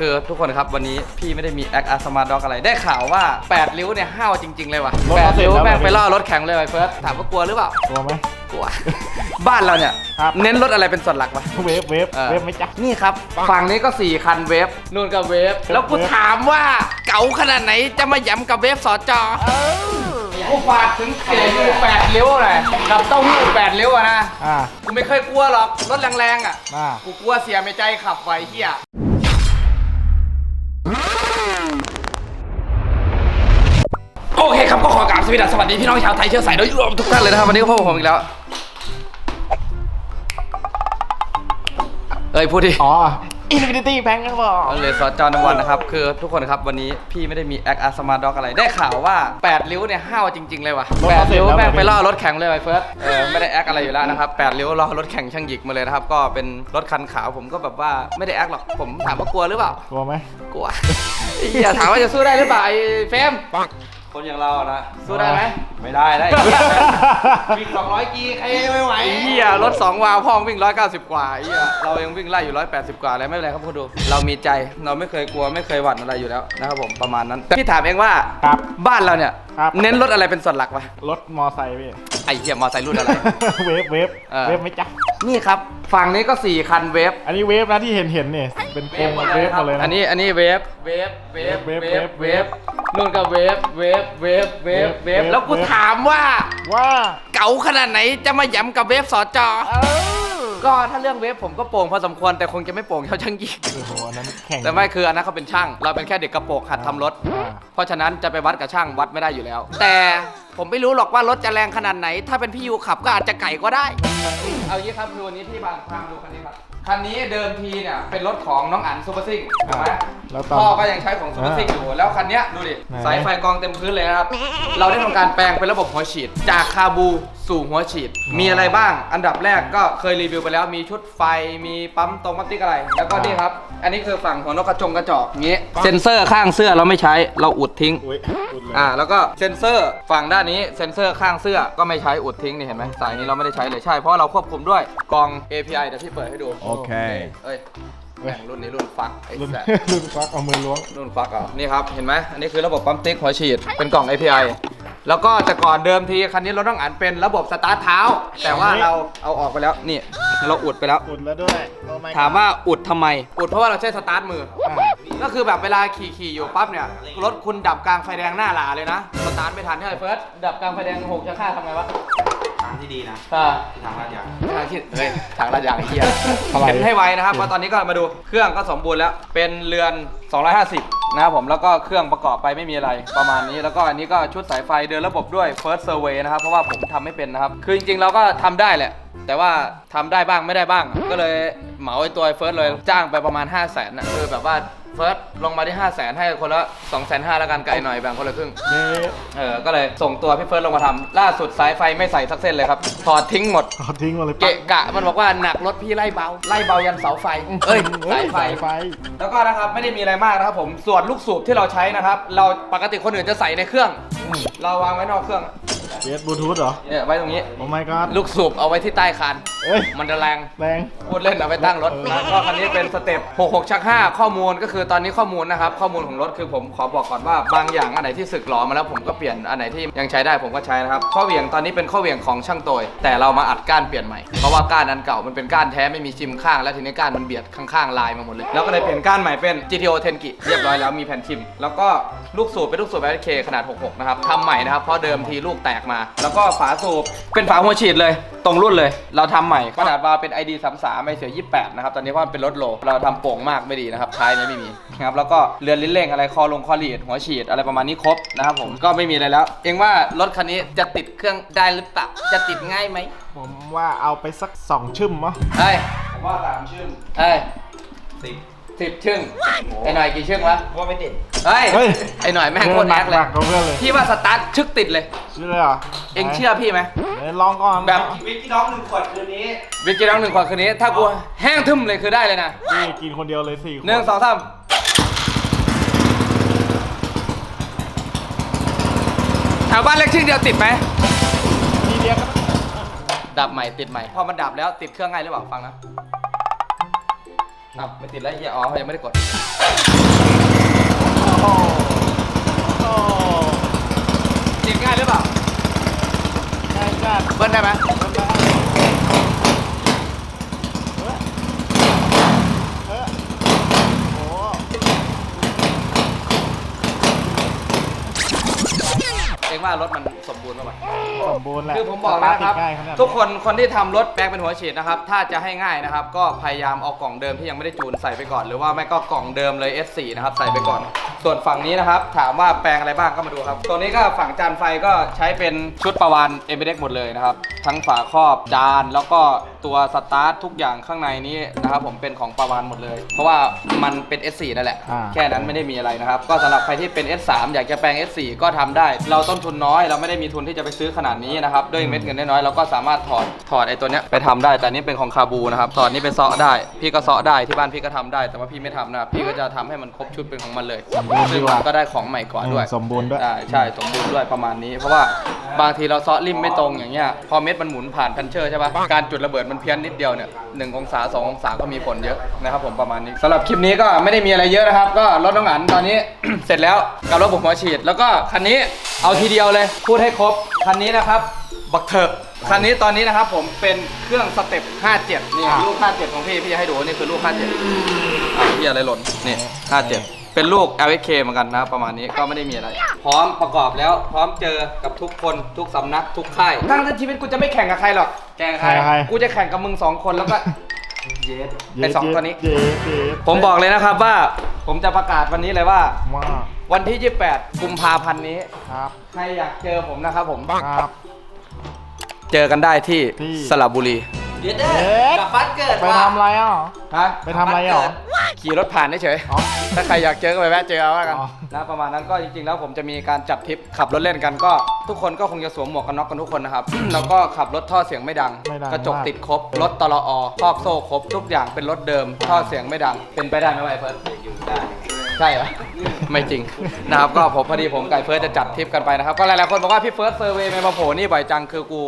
คือทุกคนครับวันนี้พี่ไม่ได้มีแอคอาสมาด็อกอะไรได้ข่าวว่า 8 ริ้วเนี่ยห้าวจริง ๆ เลยว่ะรถแปดเขาเสร็จริ้วแล้วแม่งเหรอไปล่อรถแข่งเลยไอ้เฟิร์สถามว่ากลัวหรือเปล่า กลัวไหม กลัว บ้านเราเนี่ย ครับ เน้นรถอะไรเป็นส่วนหลักวะ เวฟเวฟเออ เวฟไหมจ๊ะนี่ครับฝั่งนี้ก็ 4 คันเวฟนู่นก็เวฟ แล้วกูเวฟ ถามว่าเก๋าขนาดไหนจะมาหย้ำกับเวฟสอจอกูฝากถึงเสียอยู่แปดริ้วหน่อยกับเต้าหู้แปดริ้วอะนะอ่ากูไม่เคยกลัวหรอกรถแรงๆอะอ่ากูกลัวเสียไม่ใจขับไว้เฮีย โอเคครับก็ขอกราบสวัสดีสวัสดีพี่น้องชาวไทยเชื้อสายโดยรวมทุกท่านเลยนะครับวันนี้ก็พบกับผมอีกแล้ว เอ้ยพูดดิ อ๋อ อินฟินิตี้แพงครับบอกเอาเลยสอจอนวันนะครับ คือทุกคนครับวันนี้พี่ไม่ได้มีแอคอาสมาด็อกอะไรได้ข่าวว่า 8 ริ้วเนี่ยห้าวจริง ๆ เลยว่ะแปดริ้วแม่งไปล่อรถแข่งเลยไอ้เฟิร์สเออไม่ได้แอคอะไรอยู่แล้วนะครับแปดริ้วล่อรถแข่งช่างหยิกมาเลยนะครับก็เป็นรถคันขาวผมก็แบบว่าไม่ได้แอคหรอกผมถามว่ากลัวหรือเปล่า กลัวไหมกลัวอย่าถามว่าจะสู้ได้หรือเปล่าไอ้เฟรม คนอย่างเราอะนะสู้ได้ไหมไม่ได้ได้วิ่ง200กีใครไม่ไหวเฮียรถ2วาล์วพ่องวิ่ง 190 กว่าเฮียเรายังวิ่งไล่อยู่ 180 กว่าเลยไม่เป็นไรครับคุณดู เรามีใจเราไม่เคยกลัวไม่เคยหวั่นอะไรอยู่แล้วนะครับผมประมาณนั้นพี่ถามเองว่าครับบ้านเราเนี่ย ครับ เน้นรถอะไรเป็นส่วนหลักวะรถมอไซค์พี่ ไอ้เหี้ยมอไซค์รุ่นอะไร เวฟเวฟเออ เวฟไหมจ๊ะนี่ครับ ฝั่งนี้ก็ 4 คันเวฟอันนี้เวฟนะที่เห็นเห็นเนี่ยเป็นโครงเวฟหมดเลยนะ อันนี้อันนี้เวฟเวฟเวฟเวฟเวเวฟฟเวฟนู่นก็เวฟเวฟเวฟเวฟเวฟเวฟแล้วกูเวฟถามว่าว่า เก๋าขนาดไหนจะมาหย้ำกับเวฟสอจอ ก็ถ้าเรื่องเวฟผมก็โป่งพอสมควรแต่คงจะไม่โป่งเท่าช่างยิงโอ้โหอันนั้นแข่ง แต่ไม่คืออันนั้นเขาเป็นช่าง เราเป็นแค่เด็กกระโปรงหัดทำรถ อ่า เพราะฉะนั้นจะไปวัดกับช่างวัดไม่ได้อยู่แล้ว แต่ผมไม่รู้หรอกว่ารถจะแรงขนาดไหน ถ้าเป็นพี่ยูขับก็อาจจะไก่ก็ได้ เอางี้ครับคือวันนี้พี่บางพามาดูคันนี้ครับ คันนี้เดิมทีเนี่ยเป็นรถของน้องอั๋นซูเปอร์ซิ่งถูกไหมแล้วตอนพ่อก็ยังใช้ของซูเปอร์ซิ่งอยู่ แล้วคันเนี้ยดูดิไหน สายไฟกองเต็มพื้นเลยนะครับ เราได้ทำการแปลงเป็นระบบหัวฉีดจากคาบูสู่หัวฉีด มีอะไรบ้าง อันดับแรกก็เคยรีวิวไปแล้ว มีชุดไฟ มีปั๊มตรงปั๊มติ๊กอะไร แล้วก็นี่ครับ อันนี้คือฝั่งหัวนกกระจงกระจอกอย่างงี้ เซ็นเซอร์ข้างเสื้อเราไม่ใช้ เราอุดทิ้ง อุ้ยอุดเลยอ่า แล้วก็เซ็นเซอร์ฝั่งด้านนี้ เซ็นเซอร์ข้างเสื้อ ก็ไม่ใช้อุดทิ้งนี่เห็นไหมสายนี้เราไม่ได้ใช้เลย ใช่ เพราะเราควบคุมด้วยกล่อง API เดี๋ยวพี่เปิดให้ดู โอเค เอ้ยแม่งรุ่นนี้รุ่นฟักไอ้รุ่นแซ่รุ่นควักเอามือล้วง รุ่นฟักอะนี่ครับ เห็นไหม อันนี้คือระบบปั๊มติ๊กหัวฉีด เป็นกล่อง API แล้วก็แต่ก่อนเดิมที คันนี้รถต้องอ่านเป็นระบบสตาร์ทเท้า แต่ว่าเราเอาออกไปแล้วนี่เราอุดไปแล้ว อุดแล้วด้วยโอ้ my ถามว่าอุดทำไม อุดเพราะว่าเราใช้สตาร์ทมือ อ่าก็คือแบบเวลาขี่ขี่อยู่ปั๊บเนี่ยรถคุณดับกลางไฟแดงหน้าหลาเลยนะสตาร์ทไม่ทันใช่ไหมเฟิร์สดับกลางไฟแดงหกจะฆ่าทำไงวะทางที่ดีนะอ่าที่ทางลาดยางทางคิดเฮ้ยทางลาดยางไอ้เหี้ยอะไร เห็นให้ไวนะครับเพราะตอนนี้ก็มาดูเครื่องก็สมบูรณ์แล้วเป็นเรือน 250 นะครับผมแล้วก็เครื่องประกอบไปไม่มีอะไรประมาณนี้ แล้วก็อันนี้ก็ชุดสายไฟเดินระบบด้วย first survey นะครับ เพราะว่าผมทำไม่เป็นนะครับ คือจริงๆเราก็ทำได้แหละ แต่ว่าทำได้บ้างไม่ได้บ้าง ก็เลยเหมาไอ้ตัวเฟิร์สเลยจ้างไปประมาณ 5 0 0 0 0นนะคือแบบว่า เฟิร์สลงมาที่5 0 0 0 0 0ให้คนละ2 5 0 0 0แล้วกันไกลหน่อยแบ่งคนละครึ่ง เย้เออ ก็เลยส่งตัวพี่เฟิร์สลงมาทำล่าสุดสายไฟไม่ใส่สักเส้นเลยครับถอดทิ้งหมด เอาทิ้งมาเลยเกะกะมันบอกว่าหนักรถพี่ไล่เบา ไล่เบายันเสาไฟ เอ้ยสายไฟสายไฟ แล้วก็นะครับไม่ได้มีอะไรมากนะครับผมส่วนลูกสูบที่เราใช้นะครับ เราปกติคนอื่นจะใส่ในเครื่องอืมเราวางไว้นอกเครื่อง เยสบลูทูธเหรอเนี่ยไว้ตรงนี้ โอ้ my god ลูกสูบเอาไว้ที่ใต้คานเอ้ย มันจะแรง แรง พูดเล่นเอาไปตั้งรถเออแล้วก็คันนี้เป็นสเต็ป 66 ชัก 5 ข้อมูลก็คือตอนนี้ข้อมูลนะครับ ข้อมูลของรถคือผมขอบอกก่อนว่าบางอย่างอันไหนที่สึกหลอมาแล้วผมก็เปลี่ยนอันไหนที่ยังใช้ได้ผมก็ใช้นะครับ ข้อเหวี่ยงตอนนี้เป็นข้อเหวี่ยงของช่างโตยแต่เรามาอัดก้านเปลี่ยนใหม่ เพราะว่าก้านอันเก่ามันเป็นก้านแท้ไม่มีชิมข้าง แล้วทีนี้ก้านมันเบียดข้างๆลายมาหมดเลย แล้วก็เลยเปลี่ยนก้านใหม่เป็น GTO Tenki เรียบร้อยแล้วมีแผ่นชิมแล้วก็ลูกสูบเป็นลูกสูบ LK ขนาด 66 นะครับทำใหม่นะครับเพราะเดิมทีลูกแตกมา แล้วก็ฝาสูบเป็นฝาหัวฉีดเลย ตรงรุ่นเลย เราทำใหม่ขนาดวาล์วเป็น ID 33ไม่เสีย28 นะครับ ตอนนี้เพราะมันเป็นรถโล เราทำโป่งมากไม่ดีนะครับท้ายไม่มีนะครับแล้วก็เรือนลิ้นเร่งอะไรคอลงคอลีดหัวฉีดอะไรประมาณนี้ครบนะครับผมก็ไม่มีอะไรแล้ว เองว่ารถคันนี้จะติดเครื่องได้หรือเปล่าจะติดง่ายไหมผมว่าเอาไปสักสองชึ่มมั้งเฮ้ยผมว่าสามชื่อมเฮ้ยสิบ สิบชึ่งไอ้หน่อยกี่ชึ่งวะว่าไม่ติดเฮ้ยเฮ้ยไอ้หน่อยแม่งโคตรหแอนัคเลยหนักกว่าเพื่อนเลย พี่ว่าสตาร์ทชึกติดเลยเชื่อเหรอเองเชื่อพี่ไหมไหนลองก่อนแบบวิกกี้น้องหนึ่งขวดคืนนี้วิกกี้น้องหนึ่งขวดคืนนี้ ถ้ากูแห้งทึมเลยคือได้เลยนะนี่กินคนเดียวเลยสี่คนหนึ่งสองสามแถวบ้านเล็กชึ่งเดียวติดไหมทีเดียวก็ดับใหม่ติดใหม่พอมันดับแล้วติดเครื่องง่ายหรือเปล่าฟังนะ อ้าวไม่ติดแล้วเฮียอ๋อยังไม่ได้กดเสียงง่ายหรือเปล่า ใช่ครับเบิ้ลได้ไหม ว่ารถมันสมบูรณ์ป่ะสมบูรณ์แหละคือผมบอกแล้วนะครับสตาติดง่ายขนาดทุกคนคนที่ทำรถแปลงเป็นหัวฉีดนะครับ ถ้าจะให้ง่ายนะครับ ก็พยายามเอากล่องเดิมที่ยังไม่ได้จูนใส่ไปก่อน หรือว่าไม่ก็กล่องเดิมเลย S4 นะครับ ใส่ไปก่อน ส่วนฝั่งนี้นะครับ ถามว่าแปลงอะไรบ้างก็มาดูครับ ตัวนี้ก็ฝั่งจานไฟก็ใช้เป็นชุดประวาน m อ d หมดเลยนะครับ ทั้งฝาครอบจานแล้วก็ ตัวสตาร์ททุกอย่างข้างในนี้นะครับผมเป็นของประวานหมดเลย เพราะว่ามันเป็น S4 นั่นแหละ อ่า แค่นั้นไม่ได้มีอะไรนะครับ ก็สำหรับใครที่เป็น S3 อยากจะแปลง S4 ก็ทำได้ เราต้นทุนน้อยเราไม่ได้มีทุนที่จะไปซื้อขนาดนี้นะครับด้วยเม็ดเงินน้อยๆเราก็สามารถถอดถอดไอ้ตัวเนี้ยไปทำได้ แต่อันนี่เป็นของคาบูนะครับถอดนี่ไปเซาะได้ พี่ก็เซาะได้ที่บ้านพี่ก็ทำได้ แต่ว่าพี่ไม่ทำนะครับพี่ก็จะทำให้มันครบชุดเป็นของมันเลยสมบูรณ์ดีซึ่งกว่ามันก็ได้ของใหม่กว่าด้วยอืมสมบูรณ์ด้วย ใช่ใช่สมบูรณ์ด้วยประมาณนี้ เพราะว่าบางทีเราเซาะริมไม่ตรงอย่างเงี้ยพอเม็ดมันหมุนผ่านพันเชอร์ใช่ปะการจุดระเบิดมันเพี้ยนนิดเดียวเนี่ยหนึ่งองศาสององศาก็มีผลเยอะนะครับผมประมาณนี้สำหรับคลิปนี้ก็ไม่ได้มีอะไรเยอะนะครับ ก็รถน้องอันตอนนี้ เสร็จแล้วกับรถผมหัวฉีด แล้วก็คันนี้เอาทีเดียวเลย พูดให้ครบคันนี้นะครับบักเถิกคันนี้ตอนนี้นะครับผมเป็นเครื่องสเต็ป 57 นี่อะลูก 57 ของพี่พี่จะให้ดูนี่คือลูก 57อะพี่อะไรหล่นนี่ 57 เป็นลูก LXK เหมือนกันนะครับประมาณนี้ก็ไม่ได้มีอะไร พร้อมประกอบแล้วพร้อมเจอกับทุกคนทุกสำนักทุกค่ายทั้งที่ชีวิตกูจะไม่แข่งกับใครหรอก แข่งกับใครใคร กูจะแข่งกับมึงสองคนแล้วก็ เยสไอสองตัวนี้เย็ดเย็ดผมบอกเลยนะครับว่า ผมจะประกาศวันนี้เลยว่าว่าวันที่ 28 กุมภาพันธ์นี้ ครับ ใครอยากเจอผมนะครับผม ครับ เจอกันได้ที่ที่ สระบุรีเดี๋ยวเด้เย็ดกับฟันเกิดไปทำอะไรอะ ฮะไปทำอะไรอะ ขี่รถผ่านเฉยอ๋อๆถ้าใครอยากเจอก็ไปแวะเจอเอาแล้วกันอ๋อ นะประมาณนั้นก็จริงๆ แล้วผมจะมีการจัดทริปขับรถเล่นกันก็ ทุกคนก็คงจะสวมหมวกกันน็อกกันทุกคนนะครับ แล้วก็ขับรถท่อเสียงไม่ดัง ไม่ดังกระจกมาก ติดครบรถตลอครอบโซ่ครบทุกอย่างเป็นรถเดิมท่อเสียงไม่ดัง เป็นไปได้ไหมวะไอ้เฟิร์สอยู่ได้ ใช่เหรอ ไม่จริงนะครับก็ผมพอดีผมกับไอ้เฟิร์สจะจัดทริปกันไปนะครับก็หลายๆคนบอกว่าพี่เฟิร์สเซอร์เวย์ไม่มาโผล่นี่บ่อยจังคือกู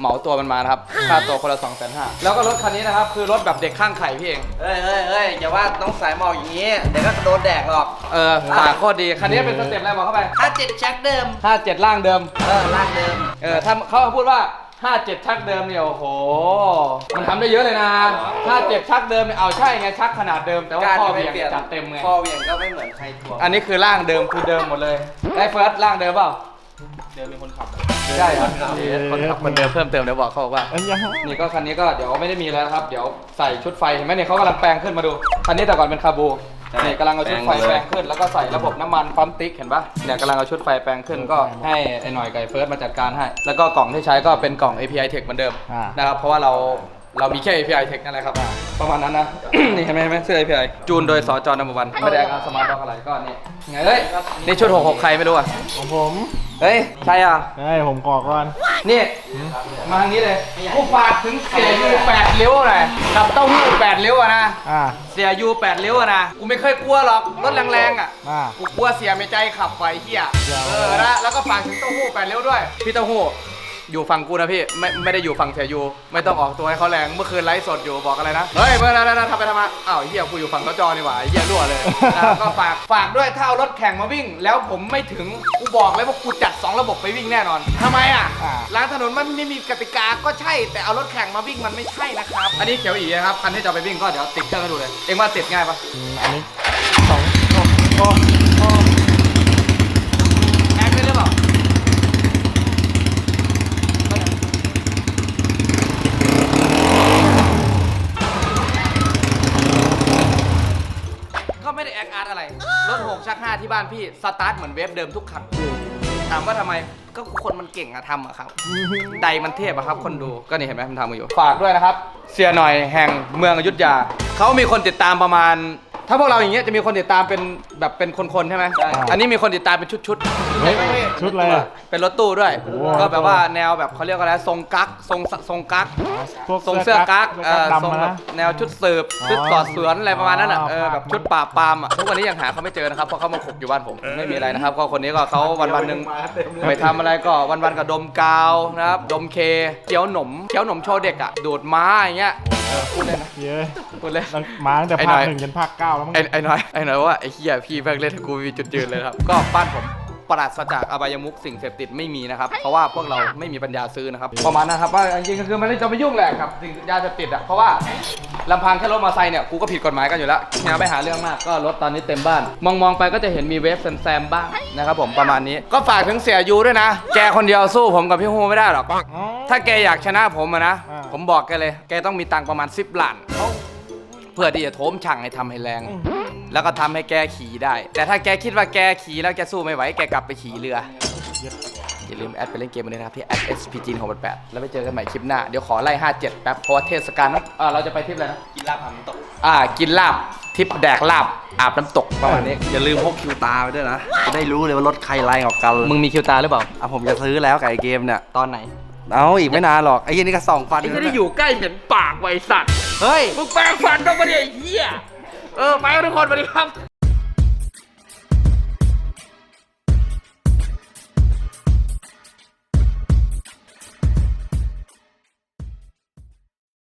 เหมาตัวมันมานะครับค่าตัวคนละ2 5 0 0 0แล้วก็รถคันนี้นะครับคือรถแบบเด็กข้างไข่พี่เอง เฮ้ยเฮ้ยเฮ้ยอย่าว่าน้องสายหมอกอย่างนี้ เดี๋ยวก็โดนแดกหรอก เออปากโคตรดีคันนี้เป็นสเต็ปอะไรบอกเข้าไปถ้าเจ็ดชักเดิม 57 ล่างเดิม เออลากเดิม เออถ้าเขาพูดว่า 57ชักเดิมเนี่ยโอ้โห มันทำได้เยอะเลยนะ57ชักเดิมเนี่ยเอาใช่ไงชักขนาดเดิมแต่ว่าการข้อจะไปเบี่ยงเปลี่ยนจัดเต็มไงคอเหวี่ยงก็ไม่เหมือนใครทวงอันนี้คือร่างเดิมคือเดิมหมดเลยได้เฟิร์สร่างเดิมเปล่า เดิมเป็นคนขับใช่ครับคนขับคนเดิมเพิ่มเติมเดี๋ยวบอกเขาบอกว่าเอ้ยยังนี่ก็คันนี้ก็เดี๋ยวไม่ได้มีแล้วครับ เดี๋ยวใส่ชุดไฟเห็นไหมเนี่ยเขากำลังแปลงขึ้นมาดู คันนี้แต่ก่อนเป็นคาบู นี่กำลังเอาชุดไฟแปลงขึ้น แล้วก็ใส่ระบบน้ำมันปั๊มติ๊กเห็นปะเนี่ยกำลังเอาชุดไฟแปลงขึ้นก็ให้ไอ้หน่อยไก่เฟิร์สมาจัดการให้ แล้วก็กล่องที่ใช้ก็เป็นกล่อง API Tech เหมือนเดิมอ่านะครับเพราะว่าเรา เรามีแค่ API Tech นั่นแหละครับ ประมาณนั้นนะ นี่เห็นไหมเห็นไหมเสื้อ API จูนโดยสจนัมวันไม่ได้เอาสมาร์ทบ็อกอะไรก็นี่ไงเฮ้ยนี่ชุด66ใครไม่รู้อะของผมเฮ้ยใช่อะได้ผมกอก่อน นี่ มาทางนี้เลยกูฝากถึงเสียยูแปดเลี้ยวหน่อยกับเต้าหู้แปดเลี้ยวอะนะอ่าเสียยูแปดเลี้ยวอะนะกูไม่เคยกลัวหรอกรถแรงๆอะอ่ากูกลัวเสียไม่ใจขับไปเฮียเดี๋ยวเออนะแล้วก็ฝากถึงเต้าหู้แปดเลี้ยวด้วยพี่เต้าหู้ อยู่ฝั่งกูนะพี่ไม่ไม่ได้อยู่ฝั่งเสียยูไม่ต้องออกตัวให้เขาแรงเมื่อคืนไลฟ์สดอยู่บอกอะไรนะเฮ้ยเมื่อนั้นทำไปทำมาอ้าวเฮียกูอยู่ฝั่งเขาจอนี่หว่าเฮียรั่วเลยนะก็ฝากฝากด้วยถ้าเอารถแข่งมาวิ่ง แล้วผมไม่ถึงกูบอกเลยว่ากูจัดสองระบบไปวิ่งแน่นอนทำไมอะอ่าล้างถนนมันไม่มีกติกาก็ใช่ แต่เอารถแข่งมาวิ่งมันไม่ใช่นะครับอันนี้เขียวอีนะครับคันที่จะเอาไปวิ่งก็เดี๋ยวติดเครื่องให้ดูเลยเอ็งว่าติดง่ายปะอืมอันนี้สองโอ้าที่บ้านพี่สตาร์ทเหมือนเวฟเดิมทุกคันถามว่าทำไมก็คนมันเก่งอะทำอะครับ ใดมันเทพอะครับ คนดูก็นี่เห็นไหมมันทำมาอยู่ ฝากด้วยนะครับ เสียหน่อยแห่งเมืองอยุธยาเขามีคนติดตามประมาณ ถ้าพวกเราอย่างเงี้ยจะมีคนติดตามเป็นแบบเป็นคนๆใช่ไหมใช่อันนี้มีคนติดตามเป็นชุดๆเฮ้ยชุดอะไรอะเป็นรถตู้ด้วย โอ้ก็แบบว่าแนวแบบเขาเรียกว่าอะไรทรงกั๊กทรงทรงกั๊ก พวกทรงเสื้อกั๊กเสื้เอออกั๊กทรงดำแบนะ บแนวชุดสืบอ๋อชุดสอดสวนอะไรประมาณนั้นอะอ๋อเออครับแบบชุดปราบปรามอะทุกวันนี้ยังหาเขาไม่เจอนะครับเพราะเขามาขบอยู่บ้านผมไม่มีอะไรนะครับก็คนนี้ก็เขาวันวันๆหนึ่งไปทำอะไรก็วันวันๆก็ดมกาวนะครับดมเคเจียวหนมเจียวหนมโชว์เด็กอะดูดม้าอย่างเงี้ยเออพูดเลยนะเยอะพูดเลยตั้งมาตั้งแต่ไอ้ภาหน่คอยหนึ่งจนภาคเก้าแล้วมั้งไอ้ไอ้น้อยไอ้น้อยว่าไอ้เฮียพี่แม่งเล่นให้กูมีจุดยืนเลยครับ ก็บ้านผม ปราศจากอบายมุขสิ่งเสพติดไม่มีนะครับ เพราะว่าพวกเราไม่มีปัญญาซื้อนะครับ ประมาณนะครับว่าจริงๆก็คือมันไม่จะไม่ยุ่งแหละครับสิ่งยาเสพติดอะเพราะว่าลำพังแค่รถมอเตอร์ไซค์เนี่ยกูก็ผิดกฎหมายกันอยู่แล้วอย่าไปหาเรื่องมากก็รถตอนนี้เต็มบ้าน มองมองๆไปก็จะเห็นมีเวฟแซมๆบ้างนะครับผมประมาณนี้ก็ฝากถึงเสียยูด้วยนะ แกคนเดียวสู้ผมกับพี่ฮูไม่ได้หรอกถ้าแกอยากชนะผมอะนะอ่าผมบอกแกเลย แกต้องมีตังค์ประมาณ 10ล้าน เพื่อที่จะโถมช่างให้ทำให้แรง แล้วก็ทำให้แกขี่ได้ แต่ถ้าแกคิดว่าแกขี่แล้วแกสู้ไม่ไหวแกกลับไปขี่เรือ อย่าลืมแอดไปเล่นเกมกันด้วยนะครับที่ @spg 688แล้วไปเจอกันใหม่คลิปหน้า เดี๋ยวขอไล่ 57 แป๊บเพราะว่าเทศกาลนะอ่าเราจะไปทริปอะไรนะ กินลาบหำตก อ่า กินลาบทริปแดกลาบ อาบน้ำตกประมาณนี้ อย่าลืมพกคิวตาไปด้วยนะ จะได้รู้เลยว่ารถใครไล่ออกกัน มึงมีคิวตาหรือเปล่า อะผมจะซื้อแล้วกับไอ้เกมเนี่ย ตอนไหน เอาอีกไม่นานหรอกไอ้ยี่นี่ก็ส่องฟันไอ้จะได้อยู่ใกล้เหม็นปากไวสัตว์ เฮ้ย มึงแปลงฟันต้องมาดิไอ้เหี้ย เออไปกันทุกคนสวัสดีครับ